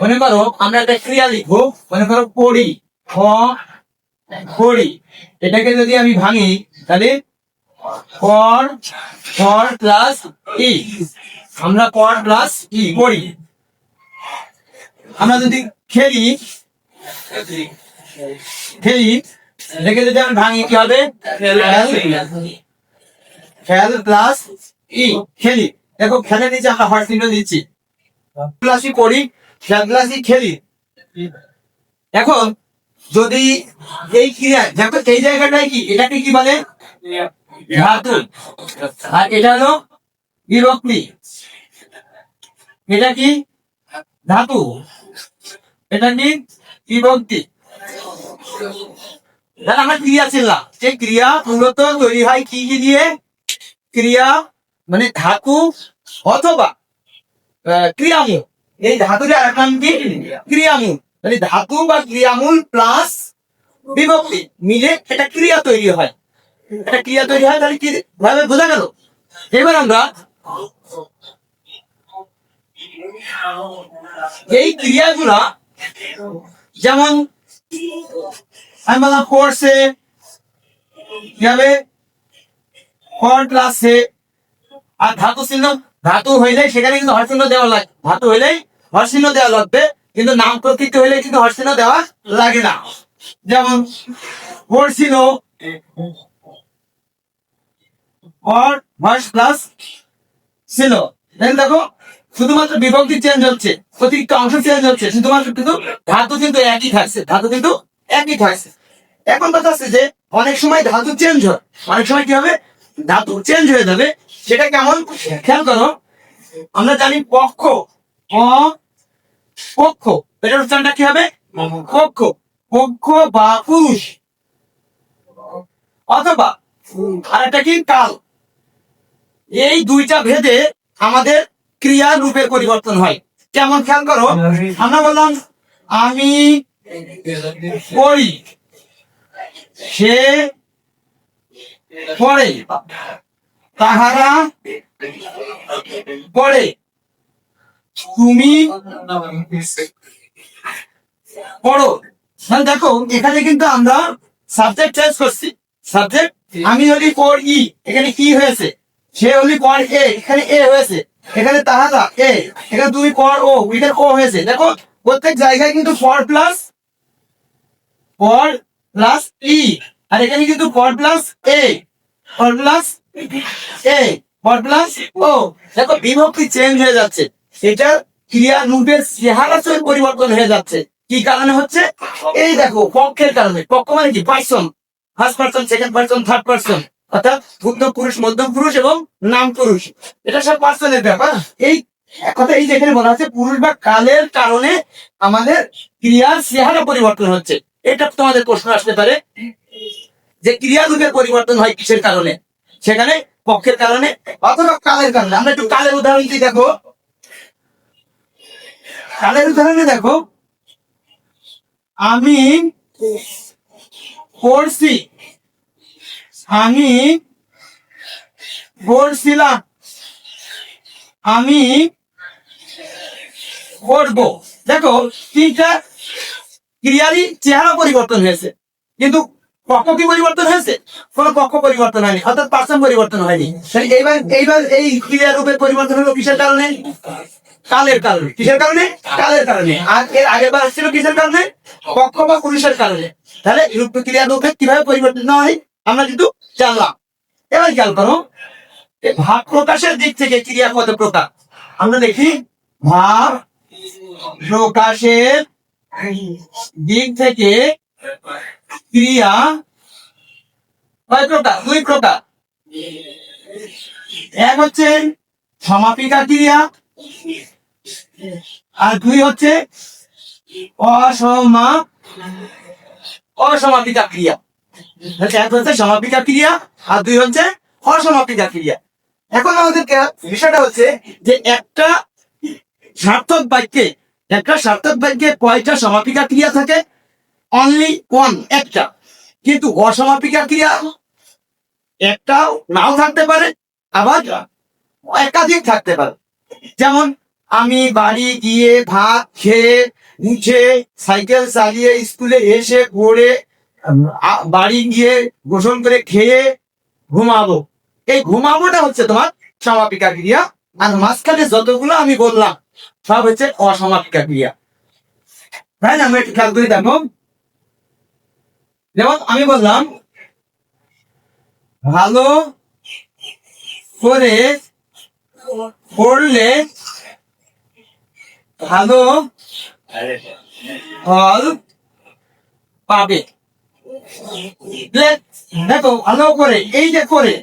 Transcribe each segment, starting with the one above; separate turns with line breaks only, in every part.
মনে করো আমরা একটা ক্রিয়া লিখব, মনে করো পড়ি, খ এটাকে যদি আমি ভাঙি, তাহলে প্লাস ই। আমরা প্লাস ই আমরা যদি খেলি খেলি, এটাকে যদি আমি ভাঙি, কি হবে? খেল প্লাস ই। খেলি। দেখো খেলে নিচে আমরা হট চিহ্ন দিচ্ছি ই করি খেল খেলি। এখন যদি এই ক্রিয়া দেখো এই জায়গাটায় কি? এটাকে কি বলে? আর এটা হলো বিভক্তি এটা কি? ধাতু। এটা কি? বিভক্তি আমরা ক্রিয়া ছিলাম যে ক্রিয়া মূলত তৈরি হয় কি কি দিয়ে? ক্রিয়া মানে ধাতু অথবা আহ, ক্রিয়ামূল এই ধাতুর আর নাম কি? ক্রিয়ামূল। মানে ধাতু বা ক্রিয়ামূল প্লাস বিভক্তি মিলে একটা ক্রিয়া তৈরি হয়। একটা ক্রিয়া তৈরি হয়, তাহলে কি ভাবে বোঝা গেল? এবার আমরা এই ক্রিয়াগুলা যেমন আমি বললাম কোর্সে কি হবে? ফর ক্লাসে আর ধাতু চিহ্ন, ধাতু হইলে সেখানে কিন্তু হরচিহ্ন দেওয়া লাগে। ধাতু হইলেই হরচিহ্ন দেওয়া লাগবে, কিন্তু নাম প্রকৃতি হইলে কিন্তু হরচিহ্ন দেওয়া লাগে না। যেমন প্লাস ছিল দেখো, শুধুমাত্র বিভক্তি চেঞ্জ হচ্ছে, অতিরিক্ত অংশ চেঞ্জ হচ্ছে, শুধুমাত্র কিন্তু ধাতু কিন্তু একই থাকছে, ধাতু কিন্তু একই থাকছে। এখন কথা আছে যে, অনেক সময় ধাতু চেঞ্জ হয়। অনেক সময় কি হবে? ধাতু চেঞ্জ হয়ে যাবে। সেটা কেমন? খেয়াল করো, আমরা জানি পক্ষ, অ পক্ষ। এটার উচ্চারণটা কি হবে? পক্ষ। পক্ষ বা পুরুষ। অথবা আরেকটা কি? কাল। এই দুইটা ভেদে আমাদের ক্রিয়ার রূপের পরিবর্তন হয়। কেমন খেয়াল করো? আমরা বললাম, আমি সে পড়ে, তাহারা পড়ে। তুমি পড়ো। তাহলে দেখো, এখানে কিন্তু আমরা সাবজেক্ট চেঞ্জ করছি। সাবজেক্ট আমি হলি পর ই, এখানে কি হয়েছে? সে হলি পর এ, এখানে এ হয়েছে। এখানে তাহারা, এ, এখানে তুমি পর ও, এখানে ও হয়েছে। দেখো, প্রত্যেক জায়গায় কিন্তু পর প্লাস পর প্লাস ই। আর এখানে কিন্তু পর প্লাস এ, পর প্লাস এ, পর প্লাস ও। দেখো, বিভক্তি চেঞ্জ হয়ে যাচ্ছে। এটা ক্রিয়া রূপের চেহারা পরিবর্তন হয়ে যাচ্ছে। কি কারণে হচ্ছে? এই দেখো, পক্ষের কারণে। পক্ষ মানে কি? Person. First person second person third person অর্থাৎ মধ্য পুরুষ, মধ্যম পুরুষ এবং নাম পুরুষ। এটা সব পার্সনের ব্যাপার। এই কথা এই যেখানে বলা আছে, পুরুষ বা কালের কারণে আমাদের ক্রিয়ার চেহারা পরিবর্তন হচ্ছে। এটা তোমাদের প্রশ্ন আসতে পারে। যে ক্রিয়া রূপের পরিবর্তন হয় কিসের কারণে? সেখানে পক্ষের কারণে অথবা কালের কারণে। আমরা একটু কালের উদাহরণ দিই দেখো। কালের উদাহরণে দেখো, আমি পড়ছি, আমি পড়ছিলাম, আমি পড়ব। দেখো, তিনটা ক্রিয়ারই চেহারা পরিবর্তন হয়েছে, কিন্তু পক্ষ কি পরিবর্তন হয়েছে? কোন পক্ষ পরিবর্তন হয়নি, অর্থাৎ পার্সন পরিবর্তন হয়নি। এইবার এইবার এই ক্রিয়া রূপের পরিবর্তন হলো কিসের কারণে? কালের কারণে। কিসের কারণে? কালের কারণে। আর এর আগের বার ছিল কিসের কারণে? পক্ষ বা পুরুষের কারণে। তাহলে রূপ ক্রিয়া রূপে কীভাবে পরিবর্তন হয় আমরা কিন্তু জানলাম। এবার খেয়াল করো ভাব প্রকাশের দিক থেকে ক্রিয়া কত প্রকার। আমরা দেখি ভাব প্রকাশের দিক থেকে ক্রিয়া কয় প্রকার? দুই প্রকার। এক হচ্ছে সমাপিকা ক্রিয়া আর দুই হচ্ছে অসমা অসমাপিকা ক্রিয়া এক হচ্ছে সমাপিকা ক্রিয়া আর দুই হচ্ছে অসমাপিকা ক্রিয়া এখন আমাদের বিষয়টা হচ্ছে যে একটা সার্থক বাক্যে একটা সার্থক বাক্যে কয়টা সমাপিকা ক্রিয়া থাকে? অনলি ওয়ান একটা। কিন্তু অসমাপিকা ক্রিয়া একটাও নাও থাকতে পারে, আবার একাধিক থাকতে পারে। যেমন আমি বাড়ি গিয়ে ভাত খেয়ে উঠে সাইকেল চালিয়ে স্কুলে এসে পড়ে বাড়ি গিয়ে গোসল করে খেয়ে ঘুমাবো। এই ঘুমাবোটা হচ্ছে তোমার সমাপিকা ক্রিয়া। আর মাঝখানে যতগুলো আমি বললাম, সব হচ্ছে অসমাপিকা ক্রিয়া। তাই না? আমরা একটু খেয়াল করে দেখো। যেমন আমি বললাম, ভালো করে পড়লে ভালো? ফল পাবে। দেখো ভালো করে এই যে করে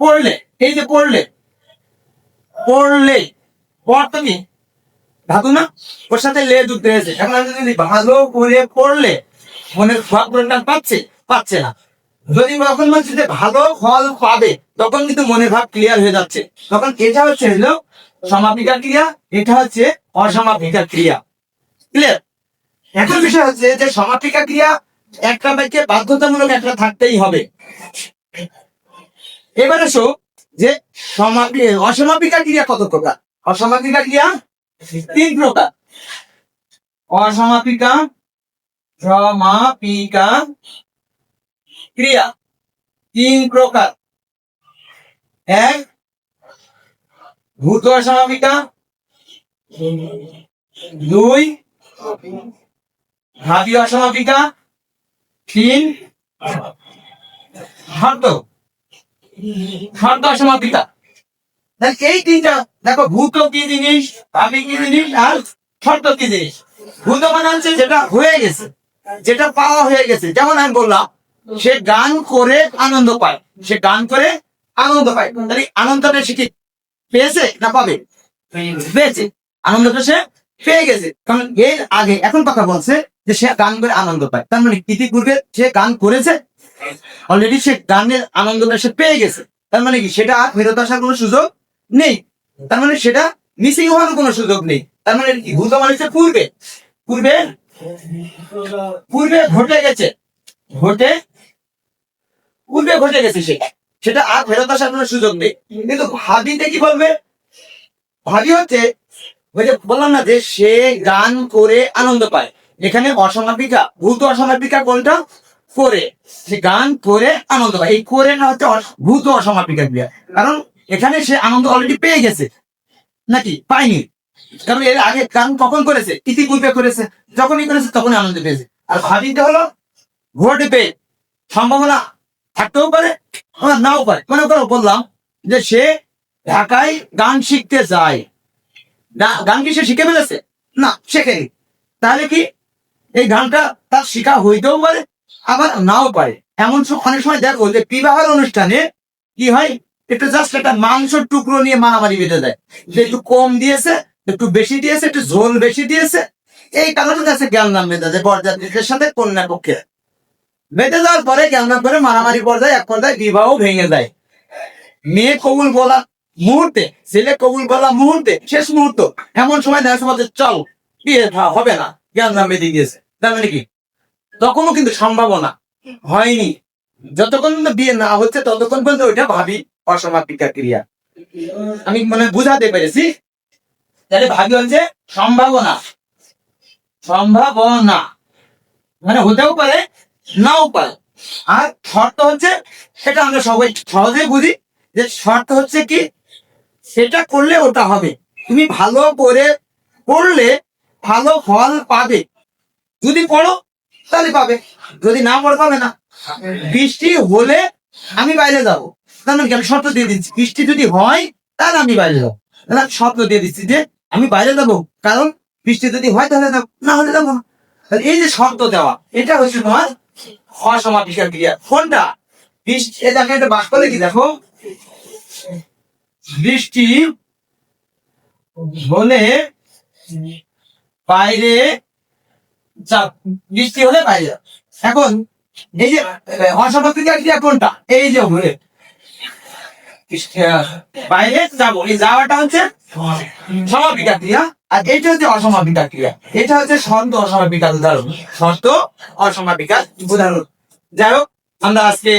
পড়লে এই যে পড়লে পড়লে পড় তুমি। ধাতু না ওর সাথে লে যুক্ত হয়েছে। এখন যদি ভালো করে পড়লে মনের ভাব পরিণাম পাচ্ছে? পাচ্ছে না। যদি তখন বলছি যে ভালো ফল পাবে, তখন কিন্তু মনের ভাব ক্লিয়ার হয়ে যাচ্ছে। তখন এটা হচ্ছে হলো সমাপিকা ক্রিয়া, এটা হচ্ছে অসমাপিকা ক্রিয়া। ক্লিয়ার এখন বিষয় হচ্ছে যে সমাপিকা ক্রিয়া একটা বাক্যে বাধ্যতামূলক একটা থাকতেই হবে। এবার এসো যে সমাপি অসমাপিকা ক্রিয়া কত প্রকার? অসমাপিকা ক্রিয়া তিন প্রকার। অসমাপিকা, সমাপিকা ক্রিয়া তিন প্রকার। এক ভূত অসমাপিকা দুই ভাবি অসমাপিকা তিন শর্ত অসমাপিকা দেখ, এই তিনটা, দেখো, ভূত কি জিনিস, ভাবি কি জিনিস, আর শর্ত কি জিনিস? ভূত মানে হচ্ছে যেটা হয়ে গেছে, যেটা পাওয়া হয়ে গেছে। যেমন আমি বললাম সে গান করে আনন্দ পায়। সে গান করে আনন্দ পায়। তাহলে আনন্দটা সে কি পেয়েছে না পাবে? পেয়েছে। আনন্দটা সে পেয়ে গেছে। কারণ এর আগে এখন কথা বলছে যে সে গান করে আনন্দ পায়। তার মানে ইতিপূর্বে সে গান করেছে অলরেডি সে গানের আনন্দটা সে পেয়ে গেছে। তার মানে কি? সেটা আর ফেরত আসার কোনো সুযোগ নেই। তার মানে সেটা মিসিং হওয়ার কোনো সুযোগ নেই। তার মানে কি? ভূত মানে পূর্বে। পূর্বে? পূর্বে ঘটে গেছে। ঘটে পূর্বে ঘটে গেছে সে। সেটা আর ফেরত আসার কোনো সুযোগ নেই। কিন্তু ভাবিতে কি বলবে? ভাবি হচ্ছে, ওই যে বললাম না যে সে গান করে আনন্দ পায়। এখানে অসমাপিকা, ভূত অসমাপিকা কোনটা? করে। সে গান করে আনন্দ পায়। এই করে না হচ্ছে ভূত অসমাপিকা ক্রিয়া। কারণ এখানে সে আনন্দ অলরেডি পেয়ে গেছে। নাকি? পায়নি। কারণ এর আগে গান কখন করেছে? ইতিপূর্বে করেছে। যখনই করেছে তখনই আনন্দ পেয়েছে। আর ভাবিতে হলো ঘটবে সম্ভাবনা থাকতেও পারে আবার নাও পারে। মনে করো, বললাম যে সে ঢাকায় গান শিখতে যায়। গান কি সে শিখে ফেলেছে? না, শেখেনি। তাহলে কি এই গানটা তার শিখা হইতেও পারে, আবার নাও পারে? এমন অনেক সময় দেখো যে বিবাহের অনুষ্ঠানে কি হয়, একটু জাস্ট একটা মাংসের টুকরো নিয়ে মারামারি বেঁধে দেয়। যে একটু কম দিয়েছে, একটু বেশি দিয়েছে, একটু ঝোল বেশি দিয়েছে, এই কারণে জ্ঞান নাম বেঁধে দেয় বরযাত্রীদের সাথে কন্যার পক্ষে বেঁধে যাওয়ার পরে নাম করে মারামারি পর্যায়ে এক পর্যায়ে বিবাহ ভেঙে যায়। মেয়ে কবুল বলা মুহূর্তে, ছেলে কবুল বলা মুহূর্তে, শেষ মুহূর্ত। এমন সময় দেখা যাচ্ছে, চল, বিয়ে হবে না। জ্ঞান বেঁধে গিয়েছে তার মানে কি? তখনও কিন্তু সম্ভাবনা হয়নি। যতক্ষণ বিয়ে না হচ্ছে, ততক্ষণ পর্যন্ত ওইটা ভাবি অসমাপিকা ক্রিয়া। আমি মানে বুঝাতে পেরেছি। তাহলে ভাবি হচ্ছে সম্ভাবনা। সম্ভাবনা। মানে হতেও পারে নাও পারে আর শর্ত হচ্ছে, সেটা আমরা সবাই সহজে বুঝি, যে শর্ত হচ্ছে কি, সেটা করলে ওটা হবে। তুমি ভালো করে পড়লে ভালো ফল পাবে। যদি পড়ো, তাহলে পাবে। যদি না পড়ো, পাবে না। বৃষ্টি হলে আমি বাইরে যাব। মানে আমি শর্ত দিয়ে দিচ্ছি। বৃষ্টি যদি হয়, তাহলে আমি বাইরে যাব। তাহলে আমি শর্ত দিয়ে দিচ্ছি যে, আমি বাইরে যাব। কারণ বৃষ্টি যদি হয়, তাহলে না হলে যাব না। এই যে শর্ত দেওয়া, এটা হচ্ছে তোমার অসমাপিকা ক্রিয়া। কোনটা বৃষ্টি এ দেখো এটা বাস করলে কি দেখো। বৃষ্টি হলে বাইরে যা, বৃষ্টি হলে বাইরে। এখন, এই যে অসমাপিকা ক্রিয়া কোনটা? এই যে ঘুরে বাইরে যাব। এই যাওয়াটা হচ্ছে সমাপিকা ক্রিয়া। আর এটা হচ্ছে অসমাপিকা ক্রিয়া। এটা হচ্ছে সন্ত অসমাপিকার উদাহরণ। সন্ত অসমাপিকার উদাহরণ। যাই হোক, আমরা আজকে